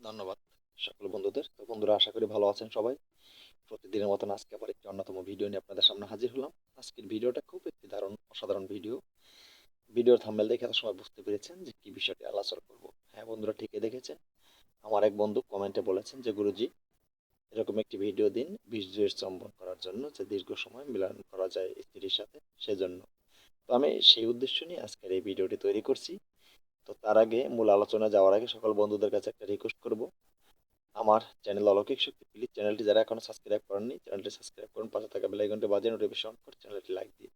ধন্যবাদ সকল বন্ধুদের। তো বন্ধুরা, আশা করি ভালো আছেন সবাই। প্রতিদিনের মতন আজকে আবার একটি অন্যতম ভিডিও নিয়ে আপনাদের সামনে হাজির হলাম। আজকের ভিডিওটা খুব একটি দারুণ, অসাধারণ ভিডিও ভিডিওর থাম্বেল দেখে এত সময় বুঝতে পেরেছেন যে কী বিষয়টি আলোচনা করব। হ্যাঁ বন্ধুরা, ঠিকই দেখেছেন। আমার এক বন্ধু কমেন্টে বলেছেন যে, গুরুজি, এরকম একটি ভিডিও দিন বীর্যের চম্বন করার জন্য যে দীর্ঘ সময় মিলন করা যায় স্ত্রীর সাথে সেজন্য। তো আমি সেই উদ্দেশ্য নিয়ে আজকের এই ভিডিওটি তৈরি করছি। তো তার আগে মূল আলোচনা যাওয়ার আগে সকল বন্ধুদের কাছে একটা রিকোয়েস্ট করব। আমার চ্যানেল অলৌকিক শক্তি প্লিজ চ্যানেলটি যারা এখনও সাবস্ক্রাইব করেননি চ্যানেলটি সাবস্ক্রাইব করুন, পাশে থাকা বেলা বেলাইকনটি বাজিয়ে নোটিফিকেশন করে চ্যানেলটি লাইক দিন।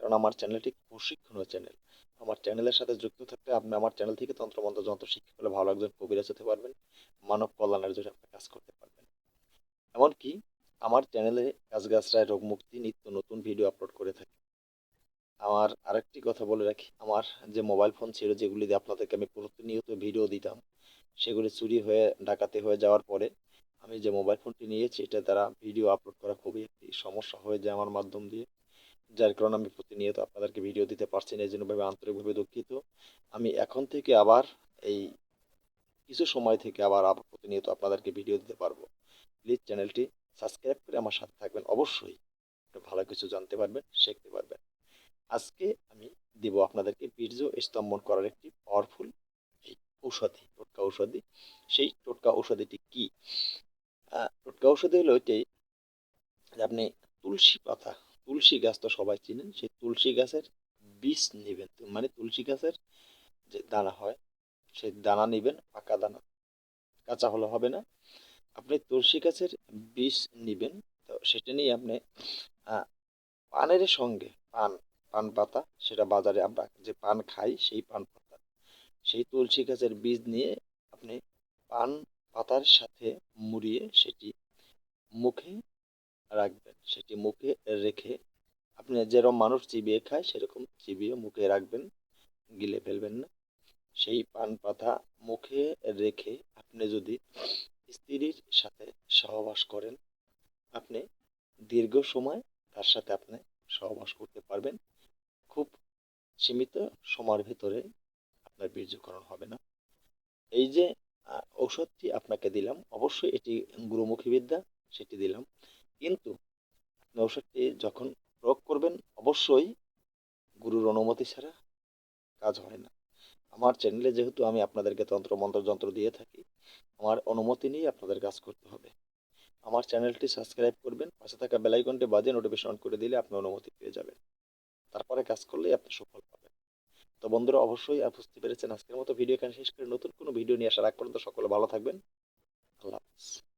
কারণ আমার চ্যানেলটি প্রশিক্ষণীয় চ্যানেল আমার চ্যানেলের সাথে যুক্ত থাকতে আপনি আমার চ্যানেল থেকে তন্ত্রমন্ত্র, যন্ত্র শিক্ষা পেলে ভালো একজন কবিরাজ হতে পারবেন, মানব কল্যাণের জন্য আপনি কাজ করতে পারবেন। এমনকি আমার চ্যানেলে গাছগাছরায় রোগ মুক্তি নিত্য নতুন ভিডিও করে আমার আরেকটি কথা বলে রাখি। আমার যে মোবাইল ফোন ছিল, যেগুলি দিয়ে আপনাদেরকে আমি প্রতিনিয়ত ভিডিও দিতাম, সেগুলি চুরি হয়ে, ডাকাতি হয়ে যাওয়ার পরে আমি যে মোবাইল ফোনটি নিয়েছি, এটা দ্বারা ভিডিও আপলোড করা খুবই একটি সমস্যা হয়ে যায় আমার মাধ্যম দিয়ে। যার কারণে আমি প্রতিনিয়ত আপনাদেরকে ভিডিও দিতে পারছি না এই জন্য ভাবে আন্তরিকভাবে দুঃখিত। আমি এখন থেকে আবার এই কিছু সময় থেকে আবার প্রতিনিয়ত আপনাদেরকে ভিডিও দিতে পারব। প্লিজ চ্যানেলটি সাবস্ক্রাইব করে আমার সাথে থাকবেন। অবশ্যই ভালো কিছু জানতে পারবেন, শিখতে পারবেন। আজকে আমি দেব আপনাদেরকে বীর্য স্তম্ভন করার একটি পাওয়ারফুল ঔষধি, টোটকা ঔষধি। সেই টোটকা ঔষধিটি কি? টোটকা ঔষধি হলো এটাই আপনি তুলসী পাতা, তুলসী গাছ তো সবাই চিনেন, সেই তুলসী গাছের বীজ নেবেন। মানে তুলসী গাছের যে দানা হয়, সেই দানা নেবেন, পাকা দানা। কাঁচা হলে হবে না। আপনি তুলসী গাছের বীজ নেবেন, তো সেটা নিয়ে আপনি পানের সঙ্গে পান। পান পাতা, সেটা বাজারে আমরা যে পান খাই, সেই পান পাতা। সেই তুলসী গাছের বীজ নিয়ে আপনি পান পাতার সাথে মুড়িয়ে সেটি মুখে রাখবেন। সেটি মুখে রেখে আপনি যেরকম মানুষ চিবিয়ে খায়, সেরকম চিবিয়ে মুখে রাখবেন, গিলে ফেলবেন না। সেই পান পাতা মুখে রেখে আপনি যদি স্ত্রীর সাথে সহবাস করেন, আপনি দীর্ঘ সময় তার সাথে আপনি সহবাস করতে পারবেন। সীমিত সময়ের ভিতরে আপনার বীর্যকরণ হবে না। এই যে ঔষধটি আপনাকে দিলাম, অবশ্যই এটি গুরুমুখী বিদ্যা, সেটি দিলাম। কিন্তু আপনি ঔষধটি যখন প্রয়োগ করবেন, অবশ্যই গুরুর অনুমতি ছাড়া কাজ হয় না। আমার চ্যানেলে যেহেতু আমি আপনাদেরকে তন্ত্র, মন্ত্র, যন্ত্র দিয়ে থাকি, আমার অনুমতি নিয়ে আপনাদের কাজ করতে হবে। আমার চ্যানেলটি সাবস্ক্রাইব করবেন, পাশে থাকা বেলাইকনটি বাজে নোটিফিকেশন অন করে দিলে আপনি অনুমতি পেয়ে যাবেন। তারপরে কাজ করলেই আপনি সফল পাবেন। তো বন্ধুরা, অবশ্যই বুঝতে পেরেছেন আজকের মতো। ভিডিও এখানে শেষ করে নতুন কোনো ভিডিও নিয়ে আসার আগ পর্যন্ত সকলে ভালো থাকবেন। আল্লাহ হাফিজ।